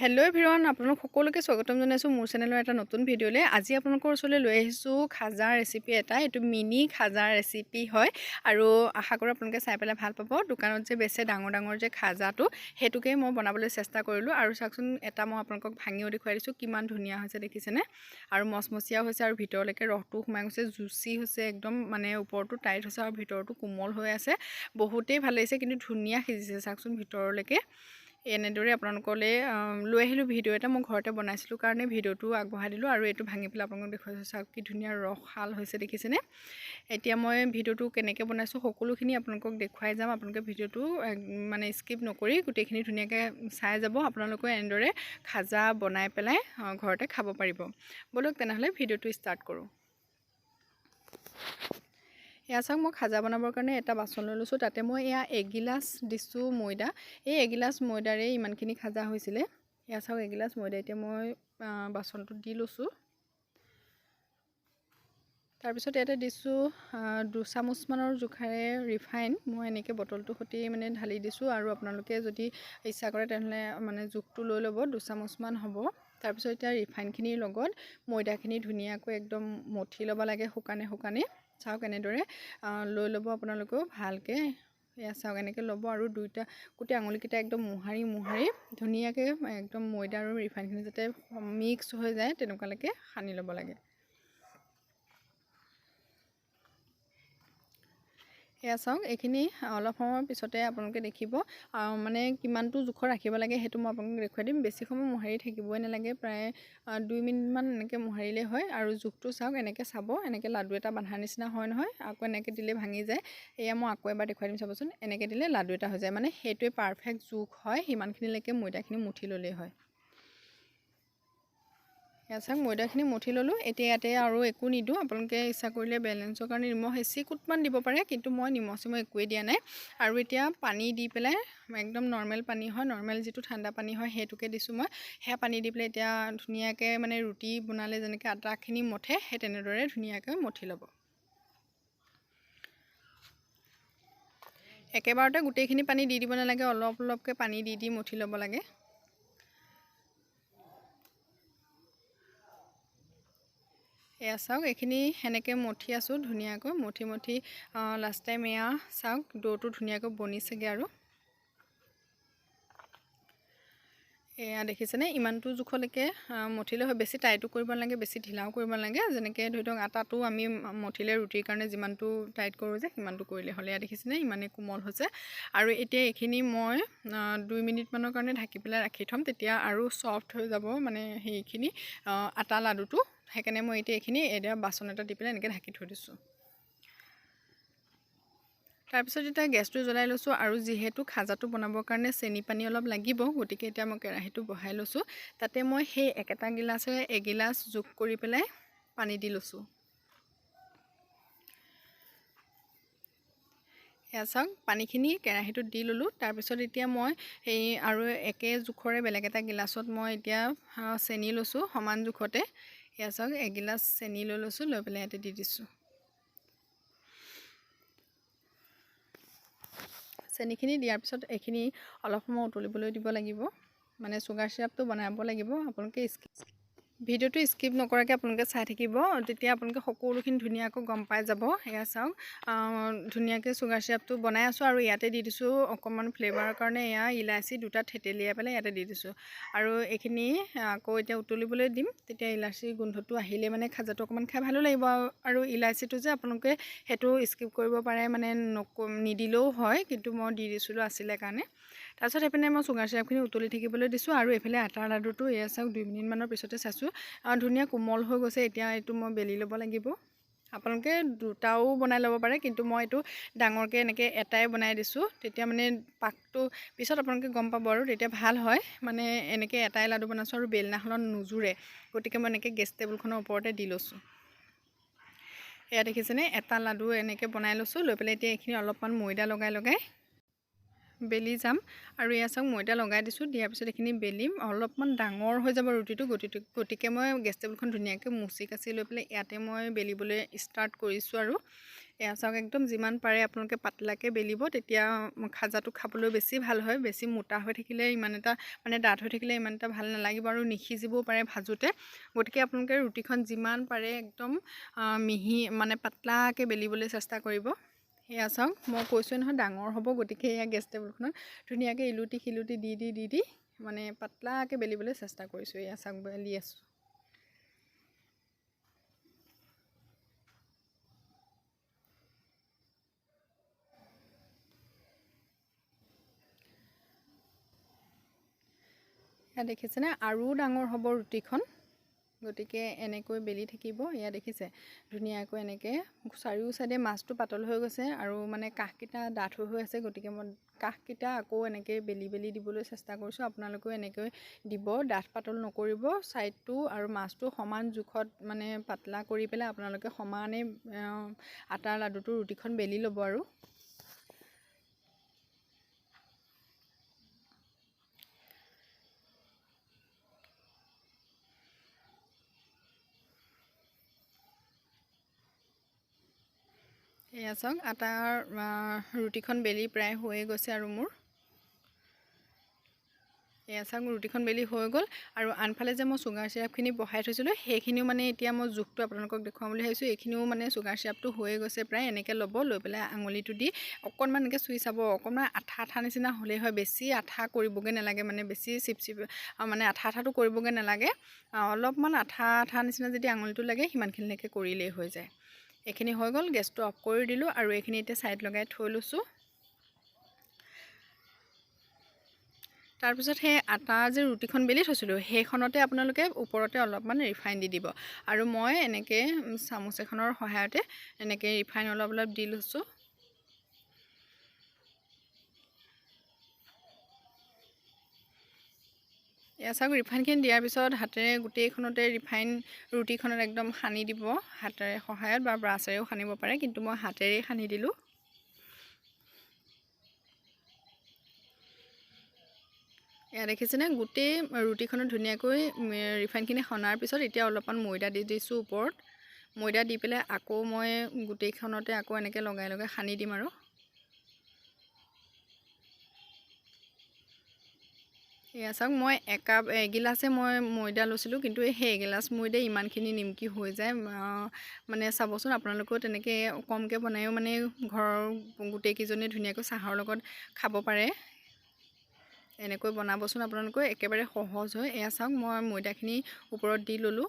Hello everyone আপোনালোক সকলোকে স্বাগতম জনাইছোঁ মোৰ চেনেলৰ এটা নতুন ভিডিঅ'লৈ আজি আপোনালোকৰ ওচৰলৈ লৈ আহিছোঁ খাজা ৰেচিপি এটা, এইটো মিনি খাজা ৰেচিপি হয়। আৰু আশা কৰোঁ আপোনালোকে চাই পেলাই ভালো পাব। দোকানত যে বেচে ডাঙৰ ডাঙৰ যে খাজাটো, সেইটোকে মই বনাবলৈ চেষ্টা কৰিলোঁ। আৰু চাওকচোন, এটা মই আপোনালোকক ভাঙিও দেখুৱাই দিছোঁ, কিমান ধুনীয়া হৈছে, দেখিছেনে? আৰু মচমচীয়াও হৈছে আৰু ভিতৰলৈকে ৰসটো সোমাই গৈছে, জুচি হৈছে একদম মানে ওপৰটো টাইট হৈছে আৰু ভিতৰটো কোমল হৈ আছে। বহুতেই ভালো লাগিছে, কিন্তু ধুনীয়া সিজিছে, চাওকচোন ভিতৰলৈকে। এনেদৰে আপোনালোকলৈ লৈ আহিলোঁ ভিডিঅ' এটা মই ঘৰতে বনাইছিলোঁ কাৰণে ভিডিঅ'টো আগবঢ়াই দিলোঁ আৰু এইটো ভাঙি পেলাই আপোনালোকক দেখুৱাইছোঁ চাওক কি ধুনীয়া ৰসাল হৈছে দেখিছেনে? এতিয়া মই ভিডিঅ'টো কেনেকৈ বনাইছোঁ সকলোখিনি আপোনালোকক দেখুৱাই যাম। আপোনালোকে ভিডিঅ'টো মানে স্কিপ নকৰি গোটেইখিনি ধুনীয়াকৈ চাই যাব। আপোনালোকে এনেদৰে খাজা বনাই পেলাই ঘৰতে খাব পাৰিব। ব'লক তেনেহ'লে ভিডিঅ'টো ষ্টাৰ্ট কৰোঁ। এয়া চাওক মই খাজা বনাবৰ কাৰণে এটা বাচন লৈ লৈছোঁ। তাতে মই এয়া এগিলাচ দিছোঁ ময়দা। এই এগিলাচ ময়দাৰে ইমানখিনি খাজা হৈছিলে। এয়া চাওক এগিলাচ ময়দা। এতিয়া মই বাচনটোত দি লৈছোঁ। তাৰপিছত ইয়াতে দিছোঁ দুচামুচমানৰ জোখাৰে ৰিফাইন। মই এনেকৈ বটলটোৰ সৈতে মানে ঢালি দিছোঁ আৰু আপোনালোকে যদি ইচ্ছা কৰে তেনেহ'লে মানে জোখটো লৈ ল'ব দুচামুচমান হ'ব। তাৰপিছত এতিয়া ৰিফাইনখিনিৰ লগত ময়দাখিনি ধুনীয়াকৈ একদম মঠি ল'ব লাগে শুকানে শুকানে। চাওক এনেদৰে। লৈ ল'ব আপোনালোকেও ভালকৈ। এয়া চাওক এনেকৈ ল'ব আৰু দুইটা গোটেই আঙুলিকেইটা একদম মোহাৰি মোহাৰি ধুনীয়াকৈ একদম ময়দা আৰু ৰিফাইনখিনি যাতে মিক্স হৈ যায় তেনেকুৱালৈকে সানি ল'ব লাগে। এয়া চাওক এইখিনি অলপ সময়ৰ পিছতে আপোনালোকে দেখিব। মানে কিমানটো জোখৰ ৰাখিব লাগে সেইটো মই আপোনালোকক দেখুৱাই দিম। বেছি সময় মোহাৰি থাকিবই নালাগে প্ৰায় দুই মিনিটমান এনেকৈ মোহাৰিলেই হয়। আৰু জোখটো চাওক এনেকৈ চাব এনেকৈ লাডু এটা বান্ধাৰ নিচিনা হয় নহয় আকৌ এনেকৈ দিলে ভাঙি যায়। এয়া মই আকৌ এবাৰ দেখুৱাই দিম চাবচোন এনেকৈ দিলে লাডু এটা হৈ যায়। মানে সেইটোৱে পাৰফেক্ট জোখ হয় সিমানখিনিলৈকে ময়দাখিনি মুঠি ল'লেই হয়। ইয়াত চাওক ময়দাখিনি মঠি ল'লোঁ। এতিয়া ইয়াতে আৰু একো নিদিওঁ আপোনালোকে ইচ্ছা কৰিলে বেলেঞ্চৰ কাৰণে নিমখ এচি কুটমান দিব পাৰে কিন্তু মই নিমখ চিমখ একোৱেই দিয়া নাই। আৰু এতিয়া পানী দি পেলাই একদম নৰ্মেল পানী হয় নৰ্মেল যিটো ঠাণ্ডা পানী হয় সেইটোকে দিছোঁ মই। সেয়া পানী দি পেলাই এতিয়া ধুনীয়াকৈ মানে ৰুটি বনালে যেনেকৈ আটাখিনি মঠে সেই তেনেদৰে ধুনীয়াকৈ মঠি ল'ব। একেবাৰতে গোটেইখিনি পানী দি দিব নালাগে অলপ অলপকৈ পানী দি দি মঠি ল'ব লাগে। এয়া চাওক এইখিনি সেনেকৈ মঠি আছোঁ ধুনীয়াকৈ মঠি মঠি লাষ্ট টাইম এয়া চাওক দৌটো ধুনীয়াকৈ বনিছেগৈ আৰু। এয়া দেখিছেনে? ইমানটো জোখলৈকে মঠিলে হয় বেছি টাইটো কৰিব নালাগে বেছি ঢিলাও কৰিব নালাগে। যেনেকৈ ধৰি লওক আটাটো আমি মঠিলে ৰুটিৰ কাৰণে যিমানটো টাইট কৰোঁ যে সিমানটো কৰিলে হ'লে। এয়া দেখিছেনে? ইমানেই কোমল হৈছে। আৰু এতিয়া এইখিনি মই দুই মিনিটমানৰ কাৰণে ঢাকি পেলাই ৰাখি থ'ম। তেতিয়া আৰু ছফ্ট হৈ যাব মানে সেইখিনি আটা লাডুটো। সেইকাৰণে মই এতিয়া এইখিনি এতিয়া বাচন এটা দি পেলাই এনেকৈ ঢাকি থৈ দিছোঁ। তাৰপিছত এতিয়া গেছটো জ্বলাই লৈছোঁ আৰু যিহেতু খাজাটো বনাবৰ কাৰণে চেনি পানী অলপ লাগিব গতিকে এতিয়া মই কেৰাহীটো বহাই লৈছোঁ। তাতে মই সেই একেটা গিলাচেৰে এগিলাচ যোগ কৰি পেলাই পানী দি লৈছোঁ। এয়া চাওক পানীখিনি কেৰাহীটোত দি ল'লোঁ। তাৰপিছত এতিয়া মই সেই আৰু একে জোখৰে বেলেগ এটা গিলাচত মই এতিয়া চেনি লৈছোঁ সমান জোখতে। এয়া চাওক এগিলাচ চেনি লৈ লৈছোঁ লৈ পেলাই ইয়াতে দি দিছোঁ চেনিখিনি দিয়াৰ পিছত এইখিনি অলপ সময় উতলিবলৈ দিব লাগিব মানে চুগাৰ চিৰাপটো বনাব লাগিব আপোনালোকে ভিডিঅ'টো স্কিপ নকৰাকৈ আপোনালোকে চাই থাকিব। তেতিয়া আপোনালোকে সকলোখিনি ধুনীয়াকৈ গম পাই যাব। এয়া চাওক। ধুনীয়াকৈ চুগাৰ চিৰাপটো বনাই আছোঁ আৰু ইয়াতে দি দিছোঁ অকণমান ফ্লেভাৰৰ কাৰণে এয়া ইলাচি দুটা থেতেলিয়াই পেলাই ইয়াতে দি দিছোঁ। আৰু এইখিনি আকৌ এতিয়া উতলিবলৈ দিম। তেতিয়া ইলাচিৰ গোন্ধটো আহিলে মানে খাজাটো অকণমান খাই ভালো লাগিব আৰু ইলাচিটো যে আপোনালোকে সেইটো স্কিপ কৰিব পাৰে মানে নক নিদিলেও হয় কিন্তু মই দি দিছিলোঁ আছিলে কাৰণে। তাৰপিছত এইপিনে মই চুগাৰ চিৰাপখিনি উতলি থাকিবলৈ দিছোঁ আৰু এইফালে আটাৰ লাডুটো এয়া চাওক দুই মিনিটমানৰ পিছতে চাইছোঁ। ধুনীয়া কোমল হৈ গৈছে এতিয়া এইটো মই বেলি ল'ব লাগিব। আপোনালোকে দুটাও বনাই ল'ব পাৰে কিন্তু মই এইটো ডাঙৰকৈ এনেকৈ এটাই বনাই দিছোঁ। তেতিয়া মানে পাকটো পিছত আপোনালোকে গম পাব আৰু তেতিয়া ভাল হয়। মানে এনেকৈ এটাই লাডু বনাইছোঁ আৰু বেলনাখনত নোজোৰে। গতিকে মই এনেকৈ গেছ টেবুলখনৰ ওপৰতে দি লৈছোঁ। এয়া দেখিছেনে? এটা লাডু এনেকৈ বনাই লৈছোঁ। লৈ পেলাই এতিয়া এইখিনি অলপমান ময়দা লগাই লগাই বেলি যাম। আৰু এয়া চাওক ময়দা লগাই দিছোঁ। দিয়াৰ পিছত এইখিনি বেলিম। অলপমান ডাঙৰ হৈ যাব ৰুটিটো। গতিকে গতিকে মই গেছ টেবুলখন ধুনীয়াকৈ মুচি কাচি লৈ পেলাই ইয়াতে মই বেলিবলৈ ষ্টাৰ্ট কৰিছোঁ আৰু। এয়া চাওক একদম যিমান পাৰে আপোনালোকে পাতলাকৈ বেলিব। তেতিয়া খাজাটো খাবলৈ বেছি ভাল হয়। বেছি মোটা হৈ থাকিলে ইমান এটা মানে ডাঠ হৈ থাকিলে ইমান এটা ভাল নালাগিব আৰু নিসিজিবও পাৰে ভাজোঁতে। গতিকে আপোনালোকে ৰুটিখন যিমান পাৰে একদম মিহি মানে পাতলাকৈ বেলিবলৈ চেষ্টা কৰিব। এয়া চাওক মই কৈছোঁৱে নহয় ডাঙৰ হ'ব গতিকে এয়া গেছ টেবুলখনত ধুনীয়াকৈ ইলুটি শিলুটি দি দি দি দি মানে পাতলাকৈ বেলিবলৈ চেষ্টা কৰিছোঁ এয়া চাওক বেলি আছোঁ। দেখিছেনে? আৰু ডাঙৰ হ'ব ৰুটিখন। গতিকে এনেকৈ বেলি থাকিব। এয়া দেখিছে ধুনীয়াকৈ এনেকৈ চাৰিও চাইডে মাছটো পাতল হৈ গৈছে আৰু মানে কাষকেইটা ডাঠ হৈ হৈ আছে। গতিকে মই কাষকেইটা আকৌ এনেকৈ বেলি বেলি দিবলৈ চেষ্টা কৰিছোঁ। আপোনালোকেও এনেকৈ দিব। ডাঠ পাতল নকৰিব। ছাইডটো আৰু মাছটো সমান জোখত মানে পাতলা কৰি পেলাই আপোনালোকে সমানে আটাৰ লাডুটো ৰুটিখন বেলি ল'ব আৰু। এয়া চাওক আটাৰ ৰুটিখন বেলি প্ৰায় হৈয়ে গৈছে আৰু মোৰ। এয়া চাওক ৰুটিখন বেলি হৈ গ'ল আৰু আনফালে যে মই চুগাৰ চিৰাপখিনি বহাই থৈছিলোঁ সেইখিনিও মানে এতিয়া মই জোখটো আপোনালোকক দেখুৱাম বুলি ভাবিছোঁ এইখিনিও মানে চুগাৰ চিৰাপটো হৈয়ে গৈছে প্ৰায় এনেকৈ ল'ব লৈ পেলাই আঙুলিটো দি অকণমান এনেকৈ চুই চাব অকণমান আঠা আঠা নিচিনা হ'লেই হয় বেছি আঠা কৰিবগৈ নালাগে মানে বেছি চিপ চিপ মানে আঠা আঠাটো কৰিবগৈ নালাগে অলপমান আঠা আঠা নিচিনা যদি আঙুলিটো লাগে সিমানখিনিলৈকে কৰিলেই হৈ যায়। এইখিনি হৈ গ'ল গেছটো অফ কৰি দিলোঁ আৰু এইখিনি এতিয়া ছাইড লগাই থৈ লৈছোঁ। তাৰপিছত সেই আটা যে ৰুটিখন বেলি থৈছিলোঁ সেইখনতে আপোনালোকে ওপৰতে অলপমান ৰিফাইন দি দিব। আৰু মই এনেকৈ চামুচ এখনৰ সহায়তে এনেকৈ ৰিফাইন অলপ অলপ দি লৈছোঁ। এয়া চাওক ৰিফাইনখিনি দিয়াৰ পিছত হাতেৰে গোটেইখনতে ৰিফাইন ৰুটিখনত একদম সানি দিব। হাতেৰে সহায়ত বা ব্ৰাছেৰেও সানিব পাৰে কিন্তু মই হাতেৰেই সানি দিলোঁ। এয়া দেখিছেনে? গোটেই ৰুটিখনত ধুনীয়াকৈ ৰিফাইনখিনি সনাৰ পিছত এতিয়া অলপমান ময়দা দি দিছোঁ ওপৰত। ময়দা দি পেলাই আকৌ মই গোটেইখনতে আকৌ এনেকৈ লগাই লগাই সানি দিম আৰু। এয়া চাওক মই একাপ এগিলাচে মই ময়দা লৈছিলোঁ কিন্তু সেই এগিলাচ ময়দাই ইমানখিনি নিমকি হৈ যায়। মানে চাবচোন আপোনালোকেও তেনেকৈ কমকৈ বনায়ো মানে ঘৰৰ গোটেইকেইজনীয়ে ধুনীয়াকৈ চাহৰ লগত খাব পাৰে। এনেকৈ বনাবচোন আপোনালোকে একেবাৰে সহজ হয়। এয়া চাওক মই ময়দাখিনি ওপৰত দি ল'লোঁ।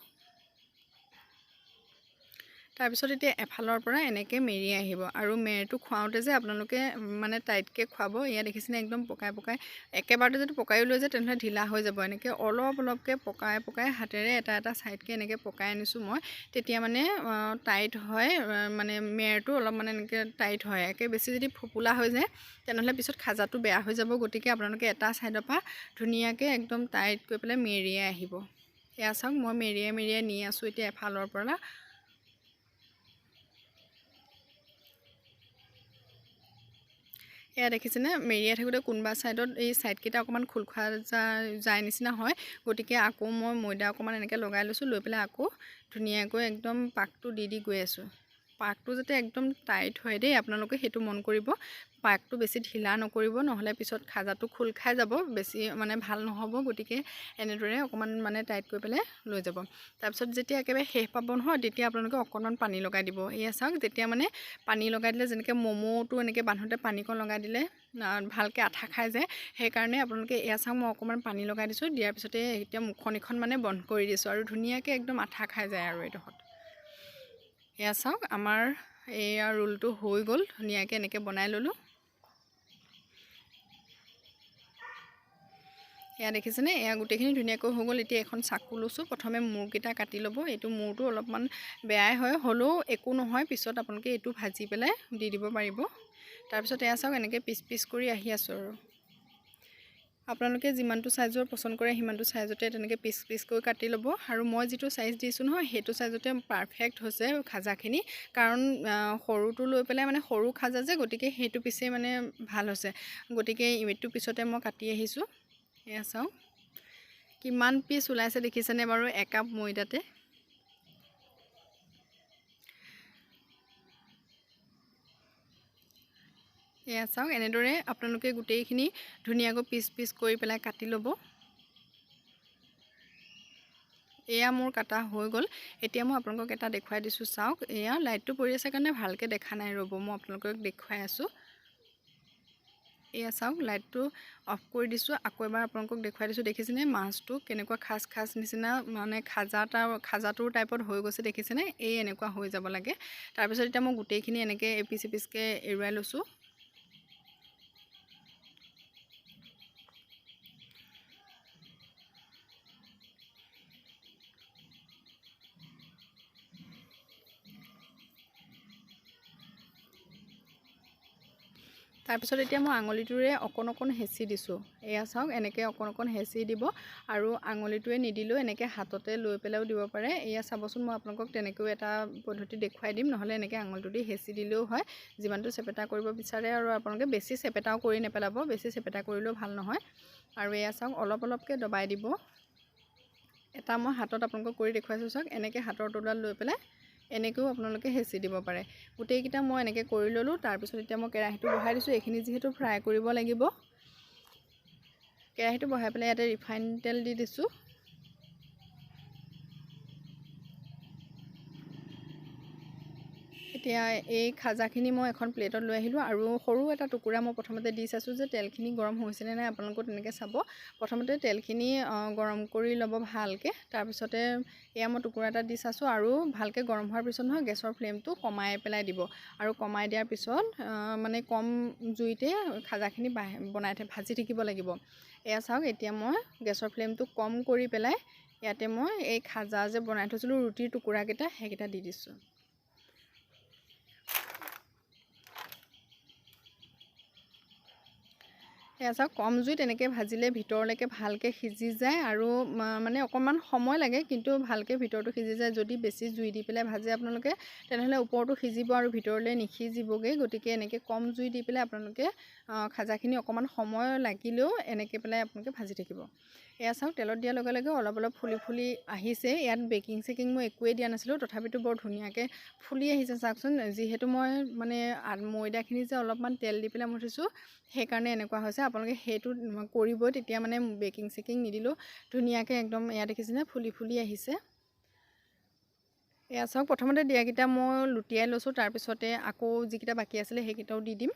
তাৰপিছত এতিয়া এফালৰ পৰা এনেকৈ মেৰিয়াই আহিব। আৰু মেৰটো খুৱাওঁতে যে আপোনালোকে মানে টাইটকৈ খুৱাব ইয়াত দেখিছেনে একদম পকাই পকাই একেবাৰতে যদি পকাইও লৈ যায় তেনেহ'লে ঢিলা হৈ যাব। এনেকৈ অলপ অলপকৈ পকাই পকাই হাতেৰে এটা এটা ছাইডকৈ এনেকৈ পকাই আনিছোঁ মই। তেতিয়া মানে টাইট হয় মানে মেৰটো অলপ মানে এনেকৈ টাইট হয়। একে বেছি যদি ফোপোলা হৈ যায় তেনেহ'লে পিছত খাজাটো বেয়া হৈ যাব। গতিকে আপোনালোকে এটা ছাইডৰ পৰা ধুনীয়াকৈ একদম টাইট কৰি পেলাই মেৰিয়াই আহিব। এয়া চাওক মই মেৰিয়াই মেৰিয়াই নি আছোঁ এতিয়া এফালৰ পৰা। এয়া দেখিছেনে মেৰিয়াই থাকোঁতে কোনোবা ছাইডত এই ছাইডকেইটা অকণমান খোল খোৱা যায় নিচিনা হয়। গতিকে আকৌ মই ময়দা অকণমান এনেকৈ লগাই লৈছোঁ, লৈ পেলাই আকৌ ধুনীয়াকৈ একদম পাকটো দি দি গৈ আছোঁ। পাকটো যাতে একদম টাইট হয় দেই, আপোনালোকে সেইটো মন কৰিব। পাকটো বেছি ঢিলা নকৰিব নহ'লে পিছত খাজাটো খোল খাই যাব বেছি মানে ভাল নহ'ব গতিকে এনেদৰে অকণমান মানে টাইট কৰি পেলাই লৈ যাব। তাৰপিছত যেতিয়া একেবাৰে শেষ পাব নহয় তেতিয়া আপোনালোকে অকণমান পানী লগাই দিব। এয়া চাওক যেতিয়া মানে পানী লগাই দিলে যেনেকৈ ম'ম'টো এনেকৈ বান্ধোতে পানীকণ লগাই দিলে ভালকৈ আঠা খাই যায় সেইকাৰণে আপোনালোকে এয়া চাওক মই অকণমান পানী লগাই দিছোঁ দিয়াৰ পিছতে এতিয়া মুখখন ইখন মানে বন্ধ কৰি দিছোঁ আৰু ধুনীয়াকৈ একদম আঠা খাই যায় আৰু এইডোখৰত। এয়া চাওক আমাৰ এয়া ৰোলটো হৈ গ'ল ধুনীয়াকৈ এনেকৈ বনাই ল'লোঁ। এয়া দেখিছেনে? এয়া গোটেইখিনি ধুনীয়াকৈ হৈ গ'ল। এতিয়া এখন চাকু লৈছোঁ। প্ৰথমে মূৰকেইটা কাটি ল'ব। এইটো মূৰটো অলপমান বেয়াই হয়। হ'লেও একো নহয়। পিছত আপোনালোকে এইটো ভাজি পেলাই দি দিব পাৰিব। তাৰপিছত এয়া চাওক এনেকৈ পিচ পিচ কৰি আহি আছোঁ আৰু। আপোনালোকে যিমানটো চাইজৰ পচন্দ কৰে সিমানটো চাইজতে তেনেকৈ পিচ পিচকৈ কাটি ল'ব। আৰু মই যিটো চাইজ দিছোঁ নহয় সেইটো চাইজতে পাৰফেক্ট হৈছে খাজাখিনি। কাৰণ সৰুটো লৈ পেলাই মানে সৰু খাজা যে গতিকে সেইটো পিছেই মানে ভাল হৈছে। গতিকে ইমিটটো পিছতে মই কাটি আহিছোঁ। এয়া চাওক কিমান পিচ ওলাইছে দেখিছেনে বাৰু একাপ ময়দাতে? এয়া চাওক এনেদৰে আপোনালোকে গোটেইখিনি ধুনীয়াকৈ পিচ পিচ কৰি পেলাই কাটি ল'ব। এয়া মোৰ কাটা হৈ গ'ল। এতিয়া মই আপোনালোকক এটা দেখুৱাই দিছোঁ। চাওক, এয়া লাইটটো পৰি আছে কাৰণে ভালকৈ দেখা নাই ৰ'ব, মই আপোনালোকক দেখুৱাই আছোঁ। এয়া চাওক লাইটটো অফ কৰি দিছোঁ। আকৌ এবাৰ আপোনালোকক দেখুৱাই দিছোঁ দেখিছেনে? মাছটো কেনেকুৱা খাজ খাজ নিচিনা মানে খাজা তাৰ খাজাটোৰ টাইপত হৈ গৈছে দেখিছেনে? এই এনেকুৱা হৈ যাব লাগে। তাৰপিছত এতিয়া মই গোটেইখিনি এনেকৈ এপিচ এপিচকৈ এৰুৱাই লৈছোঁ। তাৰপিছত এতিয়া মই আঙুলিটোৰে অকণ অকণ হেঁচি দিছোঁ। এয়া চাওক এনেকৈ অকণ অকণ হেঁচি দিব আৰু আঙুলিটোৱে নিদিলেও এনেকৈ হাততে লৈ পেলাইও দিব পাৰে। এয়া চাবচোন মই আপোনালোকক তেনেকৈও এটা পদ্ধতি দেখুৱাই দিম। নহ'লে এনেকৈ আঙুলিটো দি হেঁচি দিলেও হয়। যিমানটো চেপেটা কৰিব বিচাৰে আৰু আপোনালোকে বেছি চেপেটাও কৰি নেপেলাব। বেছি চেপেটা কৰিলেও ভাল নহয়। আৰু এয়া চাওক অলপ অলপকৈ দবাই দিব। এটা মই হাতত আপোনালোকক কৰি দেখুৱাইছোঁ চাওক। এনেকৈ হাতৰ তলুৱাত লৈ পেলাই এনেকৈও আপোনালোকে হেঁচি দিব পাৰে। গোটেইকেইটা মই এনেকৈ কৰি ল'লোঁ তাৰপিছত এতিয়া মই কেৰাহীটো বহাই দিছোঁ। এইখিনি যিহেতু ফ্ৰাই কৰিব লাগিব। কেৰাহীটো বহাই পেলাই ইয়াতে ৰিফাইন তেল দি দিছোঁ। এতিয়া এই খাজাখিনি মই এখন প্লেটত লৈ আহিলোঁ আৰু সৰু এটা টুকুৰা মই প্ৰথমতে দি চাইছোঁ যে তেলখিনি গৰম হৈছেনে নাই আপোনালোকেও তেনেকৈ চাব। প্ৰথমতে তেলখিনি গৰম কৰি ল'ব ভালকৈ তাৰপিছতে এয়া মই টুকুৰা এটা দি চাইছোঁ আৰু ভালকৈ গৰম হোৱাৰ পিছত নহয় গেছৰ ফ্লেমটো কমাই পেলাই দিব আৰু কমাই দিয়াৰ পিছত মানে কম জুইতে খাজাখিনি বনাই ভাজি থাকিব লাগিব। এয়া চাওক এতিয়া মই গেছৰ ফ্লেমটো কম কৰি পেলাই ইয়াতে মই এই খাজা যে বনাই থৈছিলোঁ ৰুটিৰ টুকুৰাকেইটা সেইকেইটা দি দিছোঁ। এয়া চাওক কম জুইত এনেকৈ ভাজিলে ভিতৰলৈকে ভালকৈ সিজি যায় আৰু মানে অকণমান সময় লাগে কিন্তু ভালকৈ ভিতৰটো সিজি যায়। যদি বেছি জুই দি পেলাই ভাজে আপোনালোকে তেনেহ'লে ওপৰটো সিজিব আৰু ভিতৰলৈ নিসিজিবগৈ। গতিকে এনেকৈ কম জুই দি পেলাই আপোনালোকে খাজাখিনি অকণমান সময় লাগিলেও এনেকৈ পেলাই আপোনালোকে ভাজি থাকিব। এয়া চাওক তেলত দিয়াৰ লগে লগে অলপ অলপ ফুলি ফুলি আহিছে। ইয়াত বেকিং চেকিং মই একোৱেই দিয়া নাছিলোঁ তথাপিতো বৰ ধুনীয়াকৈ ফুলি আহিছে চাওকচোন। যিহেতু মই মানে ময়দাখিনি যে অলপমান তেল দি পেলাই মঠিছোঁ সেইকাৰণে এনেকুৱা হৈছে। আপোনালোকে সেইটো কৰিবই তেতিয়া মানে বেকিং চেকিং নিদিলেও ধুনীয়াকৈ একদম এয়া দেখিছেনে ফুলি ফুলি আহিছে। এয়া চাওক প্ৰথমতে দিয়াকেইটা মই লুটিয়াই লৈছোঁ তাৰপিছতে আকৌ যিকেইটা বাকী আছিলে সেইকেইটাও দি দিম।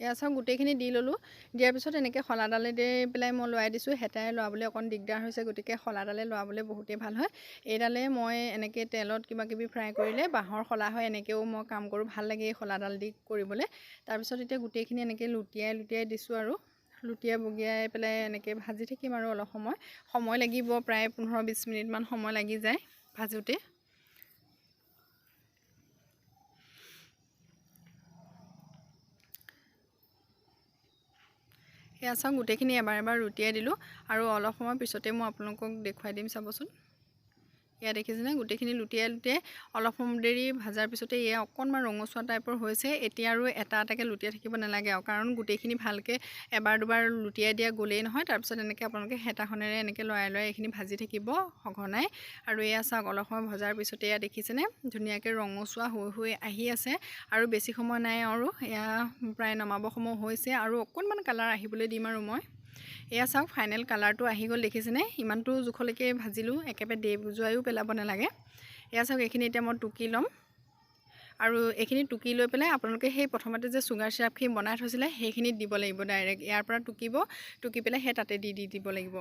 এয়া চাওক গোটেইখিনি দি ল'লোঁ। দিয়াৰ পিছত এনেকৈ শলাডালে দি পেলাই মই লৰাই দিছোঁ। হেতাৰে লৰাবলৈ অকণ দিগদাৰ হৈছে গতিকে শলাডালে লৰাবলৈ বহুতেই ভাল হয়। এইডালে মই এনেকৈ তেলত কিবা কিবি ফ্ৰাই কৰিলে বাঁহৰ শলা হয় এনেকৈও মই কাম কৰোঁ। ভাল লাগে এই শলাডাল দি কৰিবলৈ। তাৰপিছত এতিয়া গোটেইখিনি এনেকৈ লুটিয়াই লুটিয়াই দিছোঁ আৰু। লুটিয়াই বগিয়াই পেলাই এনেকৈ ভাজি থাকিম আৰু অলপ সময়। সময় লাগিব প্ৰায় পোন্ধৰ বিছ মিনিটমান সময় লাগি যায় ভাজোঁতে। সেয়া চাওক গোটেইখিনি এবাৰ এবাৰ ৰুটিয়াই দিলোঁ আৰু অলপ সময় পিছতে মই আপোনালোকক দেখুৱাই দিম চাবচোন। এয়া দেখিছেনে? গোটেইখিনি লুটিয়াই লুটিয়াই অলপ সময় দেৰি ভজাৰ পিছতে এয়া অকণমান ৰঙচুৱা টাইপৰ হৈছে। এতিয়া আৰু এটা এটাকৈ লুটিয়াই থাকিব নালাগে আৰু। কাৰণ গোটেইখিনি ভালকৈ এবাৰ দুবাৰ লুটিয়াই দিয়া গ'লেই নহয়। তাৰপিছত এনেকৈ আপোনালোকে হেতাখনেৰে এনেকৈ লৰাই লৰাই এইখিনি ভাজি থাকিব সঘনাই। আৰু এয়া চাওক অলপ সময় ভজাৰ পিছতে এয়া দেখিছেনে? ধুনীয়াকৈ ৰঙচুৱা হৈ হৈ আহি আছে। আৰু বেছি সময় নাই আৰু। এয়া প্ৰায় নমাব সময় হৈছে। আৰু অকণমান কালাৰ আহিবলৈ দিম আৰু মই। এয়া চাওক ফাইনেল কালাৰটো আহি গ'ল দেখিছেনে? ইমানটো জোখলৈকে ভাজিলোঁ একেবাৰে দে যোৱায়ো পেলাব নালাগে। এয়া চাওক এইখিনি এতিয়া মই টুকি ল'ম। আৰু এইখিনি টুকি লৈ পেলাই আপোনালোকে সেই প্ৰথমতে যে চুগাৰ চিৰাপখিনি বনাই থৈছিলে সেইখিনিত দিব লাগিব ডাইৰেক্ট। ইয়াৰ পৰা টুকিব টুকি পেলাই সেই তাতে দি দি দিব লাগিব।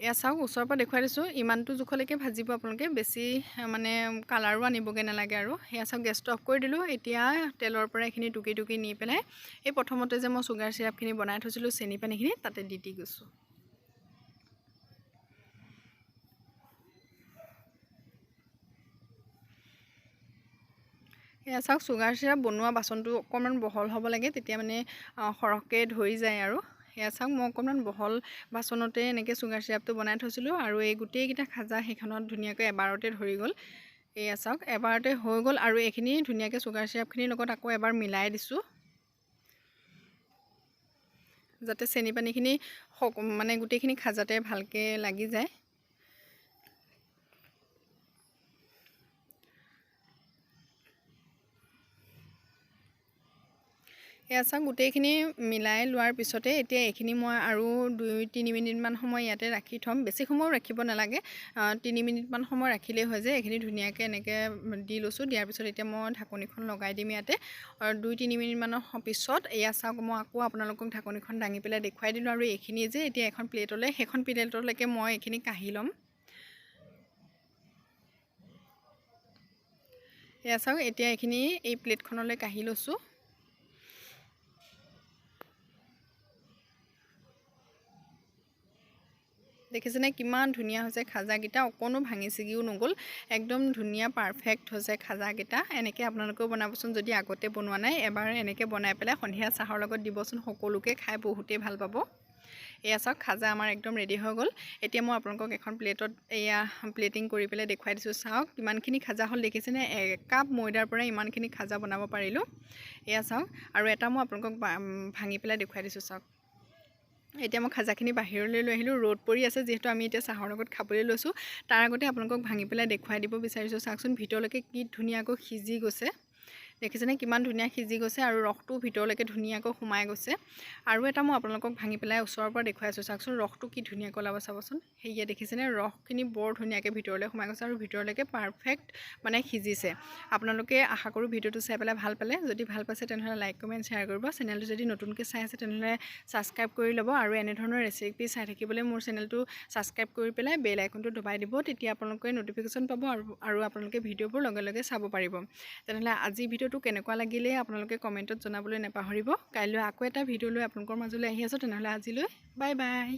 এয়া চাওক ওচৰৰ পৰা দেখুৱাই দিছোঁ। ইমানটো জোখলৈকে ভাজিব আপোনালোকে বেছি মানে কালাৰো আনিবগৈ নালাগে আৰু। সেয়া চাওক গেছটো অফ কৰি দিলোঁ। এতিয়া তেলৰ পৰা এইখিনি টুকি টুকি নি পেলাই এই প্ৰথমতে যে মই চুগাৰ চিৰাপখিনি বনাই থৈছিলোঁ চেনি পানীখিনি তাতে দি দি গৈছোঁ। এয়া চাওক চুগাৰ চিৰাপ বনোৱা বাচনটো অকণমান বহল হ'ব লাগে তেতিয়া মানে সৰহকৈ ধৰি যায় আৰু। এয়া চাওক মই অকণমান বহল বাচনতে এনেকৈ চুগাৰ চিৰাপটো বনাই থৈছিলোঁ আৰু এই গোটেইকেইটা খাজা সেইখনত ধুনীয়াকৈ এবাৰতে ধৰি গ'ল। এয়া চাওক এবাৰতে হৈ গ'ল আৰু এইখিনি ধুনীয়াকৈ চুগাৰ চিৰাপখিনিৰ লগত আকৌ এবাৰ মিলাই দিছোঁ। যাতে চেনি পানীখিনি মানে গোটেইখিনি খাজাতে ভালকৈ লাগি যায়। এয়া চাওক গোটেইখিনি মিলাই লোৱাৰ পিছতে এতিয়া এইখিনি মই আৰু দুই তিনি মিনিটমান সময় ইয়াতে ৰাখি থ'ম। বেছি সময়ো ৰাখিব নালাগে। তিনি মিনিটমান সময় ৰাখিলেই হৈ যায় এইখিনি ধুনীয়াকৈ এনেকৈ দি লৈছোঁ। দিয়াৰ পিছত এতিয়া মই ঢাকনিখন লগাই দিম ইয়াতে। আৰু দুই তিনি মিনিটমানৰ পিছত এয়া চাওক মই আকৌ আপোনালোকক ঢাকনিখন দাঙি পেলাই দেখুৱাই দিলোঁ। আৰু এইখিনি যে এতিয়া এখন প্লেটলৈ সেইখন প্লেটলৈকে মই এইখিনি কাঢ়ি ল'ম। এয়া চাওক এতিয়া এইখিনি এই প্লেটখনলৈ কাঢ়ি লৈছোঁ। দেখিছেনে? কিমান ধুনীয়া হৈছে খাজাকেইটা অকণো ভাঙি ছিগিও নগ'ল। একদম ধুনীয়া পাৰফেক্ট হৈছে খাজাকেইটা। এনেকৈ আপোনালোকেও বনাবচোন যদি আগতে বনোৱা নাই। এবাৰ এনেকৈ বনাই পেলাই সন্ধিয়া চাহৰ লগত দিবচোন। সকলোকে খাই বহুতেই ভাল পাব। এয়া চাওক খাজা আমাৰ একদম ৰেডি হৈ গ'ল। এতিয়া মই আপোনালোকক এখন প্লেটত এয়া প্লেটিং কৰি পেলাই দেখুৱাই দিছোঁ। চাওক কিমানখিনি খাজা হ'ল দেখিছেনে? একাপ ময়দাৰ পৰা ইমানখিনি খাজা বনাব পাৰিলোঁ। এয়া চাওক আৰু এটা মই আপোনালোকক ভাঙি পেলাই দেখুৱাই দিছোঁ চাওক। এতিয়া মই খাজাখিনি বাহিৰলৈ লৈ আহিলোঁ। ৰ'দ পৰি আছে যিহেতু আমি এতিয়া চাহৰ লগত খাবলৈ লৈছোঁ। তাৰ আগতে আপোনালোকক ভাঙি পেলাই দেখুৱাই দিব বিচাৰিছোঁ। চাওকচোন ভিতৰলৈকে কি ধুনীয়াকৈ সিজি গৈছে। দেখিছেনে কিমান ধুনীয়া সিজি গৈছে আৰু ৰসটো ভিতৰলৈকে ধুনীয়াকৈ সোমাই গৈছে। আৰু এটা মই আপোনালোকক ভাঙি পেলাই ওচৰৰ পৰা দেখুৱাই আছোঁ। চাওকচোন ৰসটো কি ধুনীয়াকৈ ওলাব চাবচোন। সেয়ে দেখিছেনে ৰসখিনি বৰ ধুনীয়াকৈ ভিতৰলৈ সোমাই গৈছে আৰু ভিতৰলৈকে পাৰফেক্ট মানে সিজিছে। আপোনালোকে আশা কৰোঁ ভিডিঅ'টো চাই পেলাই ভাল পালে। যদি ভাল পাইছে তেনেহ'লে লাইক কমেণ্ট শ্বেয়াৰ কৰিব। চেনেলটো যদি নতুনকৈ চাই আছে তেনেহ'লে ছাবস্ক্ৰাইব কৰি ল'ব। আৰু এনেধৰণৰ ৰেচিপি চাই থাকিবলৈ মোৰ চেনেলটো ছাবস্ক্ৰাইব কৰি পেলাই বেল আইকনটো দবাই দিব। তেতিয়া আপোনালোকে ন'টিফিকেশ্যন পাব আৰু আৰু আপোনালোকে ভিডিঅ'বোৰ লগে লগে চাব পাৰিব। তেনেহ'লে আজি ভিডিঅ' ভিডিঅ'টো কেনেকুৱা লাগিলে আপোনালোকে কমেণ্টত জনাবলৈ নাপাহৰিব। কাইলৈ আকৌ এটা ভিডিঅ' লৈ আপোনালোকৰ মাজলৈ আহি আছোঁ। তেনেহ'লে আজিলৈ বাই বাই।